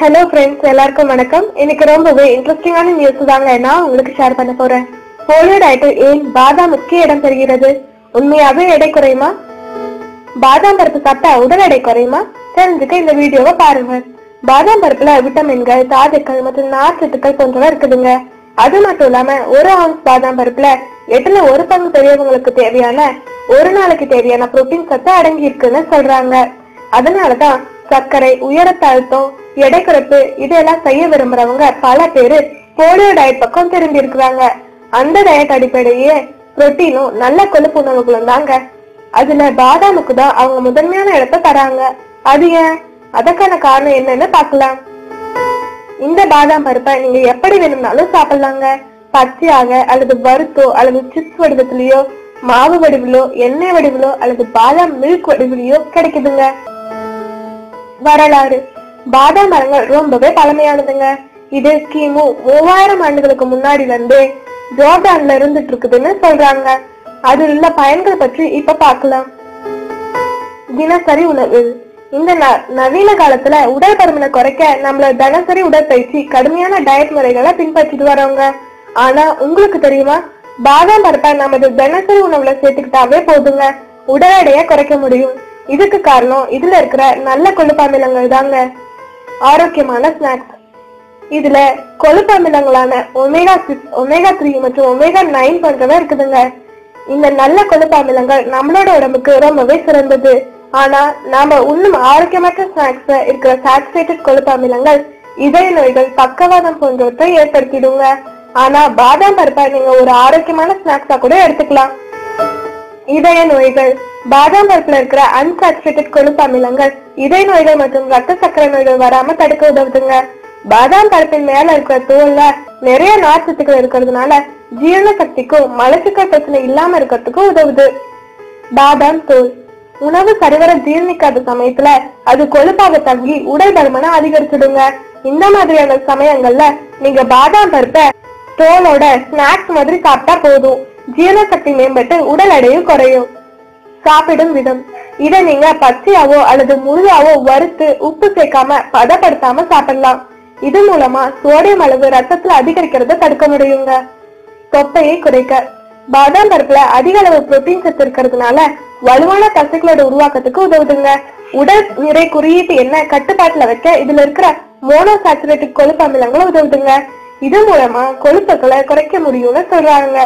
Hello friends எல்லாருக்கும் வணக்கம். இன்னைக்கு ரொம்பவே இன்ட்ரெஸ்டிங்கான நியூஸ் தாங்க. நான் உங்களுக்கு ஷேர் பண்ண போறேன். போலியோ டயட்டில் ஏன் பாதாம் முக்கிய இடம் பெறுகிறது? உண்மையாவே எடை குறையுமா? பாதாம் பருப்பு சாப்பிட்டா உடல் எடை குறையுமா? தெரிஞ்சுக்க இந்த வீடியோவை பாருங்க. பாதாம் பருப்புல விட்டமின்கள் தாதுக்கள் மற்றும் நார்ச்சத்துக்கள் போன்றவை இருக்குதுங்க. அது மட்டும் இல்லாம ஒரு அவுன்ஸ் பாதாம் பருப்புல எட்டுல ஒரு பங்கு பெரியவங்களுக்கு தேவையான ஒரு நாளைக்கு தேவையான புரோட்டீன் சத்து அடங்கி இருக்குன்னு சொல்றாங்க. அதனாலதான் சர்க்கரை உயர அழுத்தம் எடை குறைப்பு இதெல்லாம் செய்ய விரும்புறவங்க பல பேரு போலியோ டயட் பக்கம் திரும்பி இருக்கிறாங்க. அந்த டயட் அடிப்படையே புரோட்டீனும் நல்ல கொழுப்பு உணவுகளும் தாங்க. அதுல பாதாமுக்கு தான் அவங்க முதன்மையான இடத்த தராங்க. அது ஏன்? அதற்கான காரணம் என்னன்னு பார்க்கலாம். இந்த பாதாம் பருப்பை நீங்க எப்படி வேணும்னாலும் சாப்பிடலாங்க. பச்சையாக அல்லது வறுத்தோ அல்லது சிப்ஸ் வடிவத்திலயோ மாவு வடிவிலோ எண்ணெய் வடிவிலோ அல்லது பாதாம் மில்க் வடிவிலயோ கிடைக்குதுங்க. வரலாறு. பாதாம் மரங்கள் ரொம்பவே பழமையானதுங்க. இது கிமு மூவாயிரம் ஆண்டுகளுக்கு முன்னாடி வந்து ஜோர்டான்ல இருந்துட்டு இருக்குதுன்னு சொல்றாங்க. அதில் உள்ள பயன்கள் பற்றி இப்ப பார்க்கலாம் தினசரி உணவு. இந்த ந- நவீன காலத்துல உடல் பருமனை குறைக்க நம்மள தினசரி உடற்பயிற்சி கடுமையான டயட் முறைகளை பின்பற்றிட்டு வரோங்க ஆனா உங்களுக்கு தெரியுமா? பாதாம் பருப்பை நமது தினசரி உணவுல சேர்த்துக்கிட்டாவே போதுங்க. உடல் எடையை குறைக்க முடியும். இதுக்கு காரணம் இதுல இருக்கிற நல்ல கொழுப்பாமிலங்கள் தாங்க ஆரோக்கியமான ஸ்நாக்ஸ் இதுல கொழுப்பு அமிலங்களான ஒமேகா சிக்ஸ் ஒமேகா த்ரீ மற்றும் ஒமேகா நைன் போன்றவை இருக்குதுங்க. இந்த நல்ல கொழுப்பு அமிலங்கள் நம்மளோட உடம்புக்கு ரொம்பவே சிறந்தது. ஆனா நாம உண்ணும் ஆரோக்கியமற்ற ஸ்நாக்ஸ் இருக்கிற சாச்சுரேட்டட் கொழுப்பு அமிலங்கள் இதய நோய்கள் பக்கவாதம் போன்றவற்றை ஏற்படுத்திடுங்க. ஆனா பாதாம் பருப்பை நீங்க ஒரு ஆரோக்கியமான ஸ்நாக்ஸா கூட எடுத்துக்கலாம். இதய நோய்கள் பாதாம் பருப்புல இருக்கிற அன்சாச்சுரேட்டட் கொழுப்பு அமிலங்கள் இதய நோய்கள் மற்றும் ரத்த சக்கரை நோய்கள் வராம தடுக்க உதவுதுங்க. பாதாம் பருப்பின் மேல இருக்கிற தோல்ல நிறைய நார்ச்சத்துக்கள் இருக்கிறதுனால ஜீரண சக்திக்கும் மலச்சிக்கல் பிரச்சனை இல்லாம இருக்கிறதுக்கும் உதவுது. பாதாம் தோல். உணவு சரிவர ஜீரணிக்காத சமயத்துல அது கொழுப்பாக தங்கி உடல் பருமனை அதிகரிச்சிடுங்க. இந்த மாதிரியான சமயங்கள்ல நீங்க பாதாம் பருப்பை தோலோட ஸ்நாக்ஸ் மாதிரி சாப்பிட்டா போதும். ஜீரண சக்தி மேம்பட்டு உடல் எடையும் குறையும். சாப்பிடும் விதம். இதை நீங்க பச்சையாவோ அல்லது முழுதாவோ வறுத்து உப்பு சேர்க்காம பதப்படுத்தாம சாப்பிடலாம். இது மூலமா சோடியம் அளவு ரத்தத்துல அதிகரிக்கிறத தடுக்க முடியுங்க. தொப்பையை குறைக்க. பாதாம் பருப்புல அதிக அளவு புரோட்டீன் சத்து இருக்கிறதுனால வலுவான தசைகளோட உருவாக்கத்துக்கு உதவுதுங்க. உடல் நிறை குறியீட்டு என்ன கட்டுப்பாட்டுல வைக்க இதுல இருக்கிற மோனோசாச்சுரேட்டட் கொழுப்பு அமிலங்களும் உதவுதுங்க. இது மூலமா கொழுப்புகளை குறைக்க முடியும்னு சொல்றாங்க.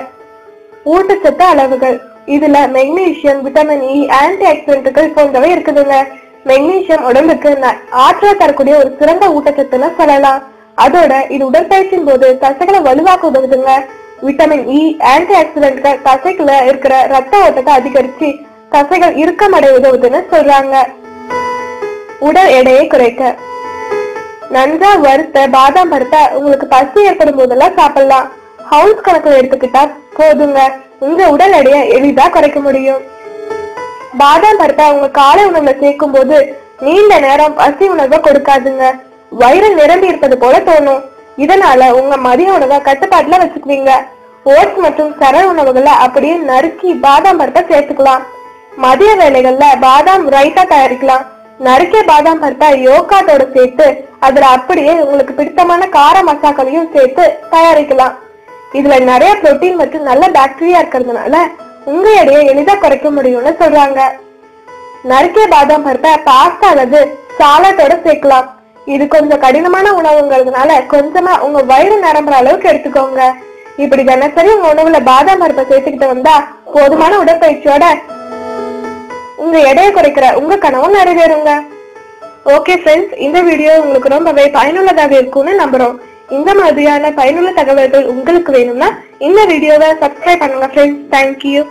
ஊட்டச்சத்து அளவுகள். இதுல மெக்னீசியம் விட்டமின் இ ஆன்டி ஆக்சிடென்ட்கள் போன்றவை இருக்குதுங்க. மெக்னீசியம் உடம்புக்கு ந- ஆற்றல் தரக்கூடிய ஒரு சிறந்த ஊட்டச்சத்துன்னு சொல்லலாம். அதோட இது உடற்பயிற்சியின் போது தசைகளை வலுவாக்க உதவுதுங்க. விட்டமின் இ ஆன்டி ஆக்சிடென்ட்கள் தசைக்குள்ள இருக்கிற ரத்த ஓட்டத்தை அதிகரிச்சு தசைகள் இறுக்கமடைய உதவுதுன்னு சொல்றாங்க. உடல் எடையை குறைக்க. நன்றா வறுத்த பாதாம் பருப்பை உங்களுக்கு பசி ஏற்படும் போதெல்லாம் சாப்பிடலாம். ஹவுஸ் கணக்கு எடுத்துக்கிட்டா போதுங்க. உங்க உடல் எடையை எளிதா குறைக்க முடியும். பாதாம் பருப்பை உங்க காலை உணவுல சேர்க்கும் போது நீண்ட நேரம் பசி உணவை கொடுக்காதுங்க. வயிறு நிரம்பி இருப்பது போல தோணும். இதனால உங்க மதிய உணவை கட்டுப்பாட்டுல வச்சுக்குவீங்க. ஓட்ஸ் மற்றும் சரள் உணவுகளை அப்படியே நறுக்கி பாதாம் பருப்பை சேர்த்துக்கலாம். மதிய வேலைகள்ல பாதாம் ரைட்டா தயாரிக்கலாம். நறுக்கிய பாதாம் பருப்பை யோகாட்டோட சேர்த்து அதுல அப்படியே உங்களுக்கு பிடித்தமான கார மசாக்களையும் சேர்த்து தயாரிக்கலாம். இதுல நிறைய புரோட்டீன் மற்றும் நல்ல பாக்டீரியா இருக்கிறதுனால உங்க எடையை எளிதா குறைக்க முடியும்னு சொல்றாங்க. நறுக்கிய பாதாம் பருப்பை பாஸ்தா அல்லது சாலட்டோட சேர்க்கலாம். இது கொஞ்சம் கடினமான உணவுங்கிறதுனால கொஞ்சமா உங்க வயிறு நிரம்புற அளவுக்கு எடுத்துக்கோங்க. இப்படி தினசரி உங்க உணவுல பாதாம் பருப்பை சேர்த்துக்கிட்டு வந்தா போதுமான உடற்பயிற்சியோட உங்க எடையை குறைக்கிற உங்க கனவும் நிறைவேறுங்க. ஓகே ஃப்ரெண்ட்ஸ் இந்த வீடியோ உங்களுக்கு ரொம்பவே பயனுள்ளதாக இருக்கும்னு நம்புறோம். இந்த மாதிரியான பயனுள்ள தகவல்கள் உங்களுக்கு வேணும்னா இந்த வீடியோவை சப்ஸ்கிரைப் பண்ணுங்க ஃப்ரெண்ட்ஸ் தேங்க்யூ